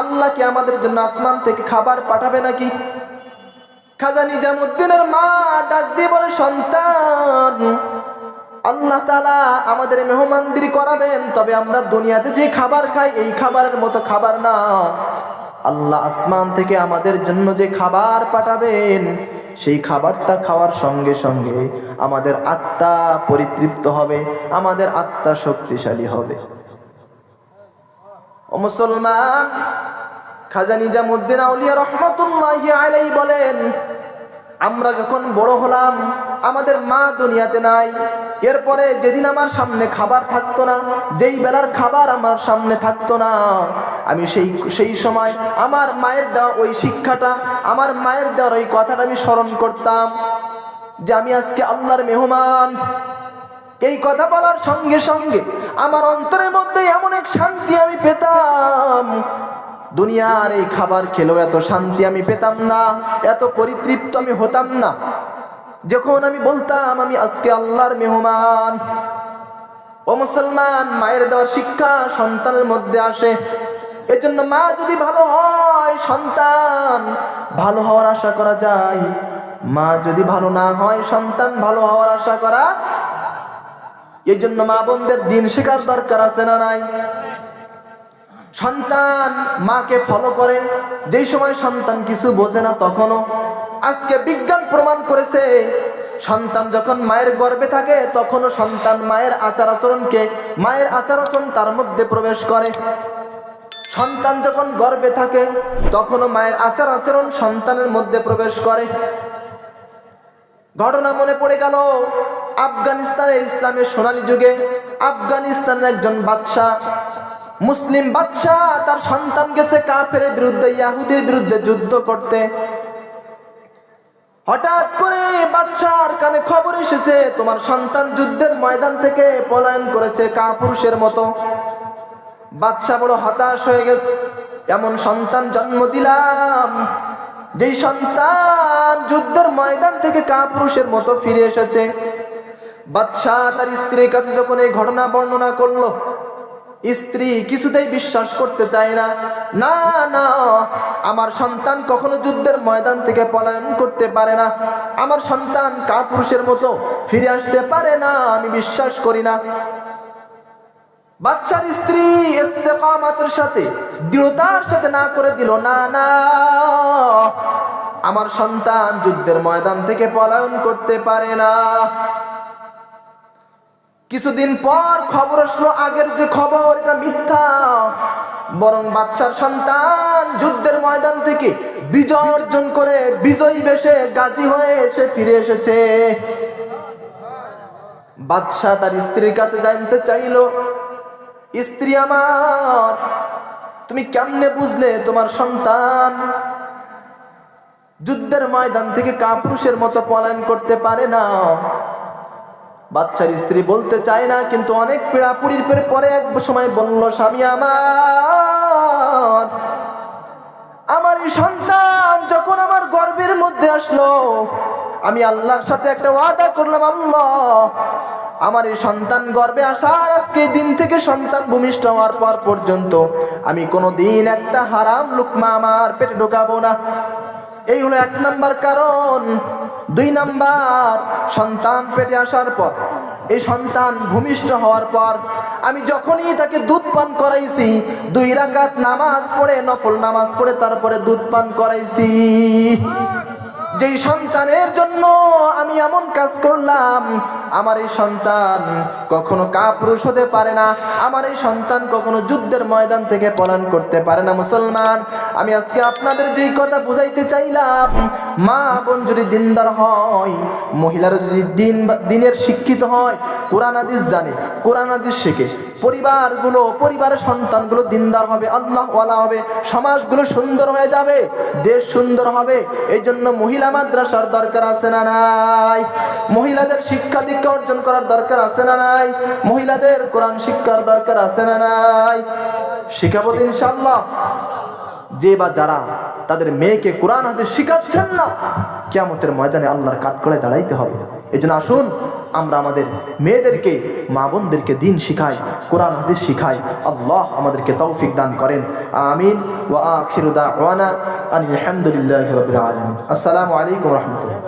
আল্লাহ কি আমাদের জন্য আসমান থেকে খাবার পাঠাবে নাকি? খাজা নিজামুদ্দিনের মা ডাক দিয়ে বলে, সন্তান, আল্লাহ তালা আমাদের মেহমানদিরি করাবেন, তবে আমরা দুনিয়াতে যে খাবার খাই, এই খাবারের মতো খাবার না। আল্লাহ আসমান থেকে আমাদের জন্য যে খাবার পাঠাবেন, সেই খাবারটা খাওয়ার সঙ্গে সঙ্গে আমাদের আত্মা পরিতৃপ্ত হবে, আমাদের আত্মা শক্তিশালী হবে। মুসলমান খাজা নিজামুদ্দিন আউলিয়া রহমতুল্লাহ আলাই বলেন, আমরা যখন বড় হলাম, আমাদের মা দুনিয়াতে নাই। এরপরে যেদিন আমার সামনে খাবার থাকতো না, যেই বেলার খাবার আমার সামনে থাকতো না, আমি সেই সেই সময় আমার মায়ের দেওয়া ওই শিক্ষাটা, আমার মায়ের দেওয়ার ওই কথাটা আমি স্মরণ করতাম যে আমি আজকে আল্লাহর মেহমান। এই কথা বলার সঙ্গে সঙ্গে আমার অন্তরের মধ্যে এমন এক শান্তি আমি পেতাম দুনিয়ার এই খাবার খেলেও এত শান্তি আমি পেতাম না, এত পরিতৃপ্ত আমি হতাম না। যখন আমি বলতাম, আমি আজকে আল্লাহর মেহমান। ও মুসলমান, মায়ের দেওয়ার শিক্ষা সন্তানের মধ্যে আসে। এজন্য মা যদি ভালো হয়, সন্তান ভালো হওয়ার আশা করা যায়। মা যদি ভালো না হয়, সন্তান ভালো হওয়ার আশা করা এই জন্য মা বোনদের দিন শেখার দরকার আছে না নাই? সন্তান মাকে ফলো করে। যেই সময় সন্তান কিছু বোঝে না তখনও আজকে বিজ্ঞান প্রমাণ করেছে, সন্তান যখন মায়ের গর্বে থাকে তখনও সন্তান মায়ের আচার আচরণকে, মায়ের আচার আচরণ তার মধ্যে প্রবেশ করে। সন্তান যখন গর্বে থাকে তখনও মায়ের আচার আচরণ সন্তানের মধ্যে প্রবেশ করে। ঘটনা মনে পড়ে গেল আফগানিস্তানের ইসলামের সোনালী যুগে, আফগানিস্তানের একজন বাদশাহ মুসলিম বাদশাহ তার সন্তান গেছে কাফের বিরুদ্ধে, ইয়াহুদের বিরুদ্ধে যুদ্ধ করতে। হঠাৎ করে বাদশার কানে খবর এসেছে, তোমার সন্তান যুদ্ধের ময়দান থেকে পলায়ন করেছে কাপুরুষের মতো। বাদশা বড় হতাশ হয়ে গেছে, এমন সন্তান জন্ম দিলাম, যেই সন্তান যুদ্ধের ময়দান থেকে কাপুরুষের মতো ফিরে এসেছে। বাদশাহ তার স্ত্রীর কাছে যখন এই ঘটনা বর্ণনা করল স্ত্রী কিছুতেই বিশ্বাস করতে চায় না। না না, আমার সন্তান কখনো যুদ্ধের ময়দান থেকে পলায়ন করতে পারে না। আমার সন্তান কাপুরুষের মতো ফিরে আসতে পারে না, আমি বিশ্বাস করি না। বাচ্চার স্ত্রী ইস্তেকামাতের সাথে, দৃঢ়তার সাথে না করে দিল, না না, আমার সন্তান যুদ্ধের ময়দান থেকে পলায়ন করতে পারে না। কিছুদিন পর খবর আসলো, আগের যে খবর, এটা মিথ্যা। বরং বাচ্চার সন্তান যুদ্ধের ময়দান থেকে বিজয় অর্জন করে বিজয়ী বেশে গাজী হয়ে এসে ফিরে এসেছে। বাদশা তার স্ত্রীর কাছে জানতে চাইলো, স্ত্রী আমার, তুমি কেমনে বুঝলে তোমার সন্তান? যুদ্ধের ময়দান থেকে কাপুরুষের মতো পলায়ন করতে পারে না। বাচ্চার স্ত্রী বলতে চায় না, কিন্তু অনেক পীড়াপুরির পরে এক সময় বলল, স্বামী আমার আমার এই সন্তান যখন আমার গর্বের মধ্যে আসলো, আমি আল্লাহর সাথে একটা ওয়াদা করলাম, আল্লাহ, আমার এই সন্তান গর্বে আসার আজকে দিন থেকে সন্তান ভূমিষ্ঠ হওয়ার পর পর্যন্ত আমি কোনো দিন একটা হারাম লুকমা আমার পেটে ঢোকাবো না। এই হলো এক নাম্বার কারণ। দুই নাম্বার, সন্তান পেটে আসার পর, এই সন্তান ভূমিষ্ঠ হওয়ার পর, আমি যখনই তাকে দুধ পান করাইছি, দুই রাঙ্গাত নামাজ পড়ে, নফল নামাজ পড়ে, তারপরে দুধ পান করাইছি। যেই সন্তানের জন্য আমি এমন কাজ করলাম আমার এই সন্তান কখনো কাপুরুষ হতে পারে না। আমার এই সন্তান কখনো যুদ্ধের ময়দান থেকে পলায়ন করতে পারে না, মুসলমান। আমি আজকে আপনাদের যেই কথা বুঝাইতে চাইলাম, মা বোন যদি দিনদার হয়, মহিলারা যদি দিন দিনের শিক্ষিত হয়, কোরআন হাদিস জানে, কোরআন হাদিস শেখে, পরিবারগুলো, পরিবারের সন্তানগুলো দিনদার হবে আল্লাহ ওয়ালা হবে, সমাজগুলো সুন্দর হয়ে যাবে, দেশ সুন্দর হবে এই জন্য মহিলা মাদ্রাসার দরকার আছে না নাই? মহিলাদের শিক্ষা দীক্ষা অর্জন করার দরকার আছে না নাই? মহিলাদের কোরআন শিক্ষার দরকার আছে না নাই? শিখাবো ইনশাল্লাহ যে বা যারা তাদের মেয়েকে কোরআন হাতে শিখাচ্ছেন না কেমতের ময়দানে আল্লাহর কাঠ করে দাঁড়াইতে হবে। এই জন্য আসুন, আমরা আমাদের মেয়েদেরকে, মা বোনদেরকে দিন শিখাই, কোরআন হাদিস শিখাই। আল্লাহ আমাদেরকে তৌফিক দান করেন। আমিন। ওয়া আখিরু দাওয়ানা আলহামদুলিল্লাহি রাব্বিল আলামিন। আসসালামু আলাইকুম ওয়া রাহমাতুল্লাহ।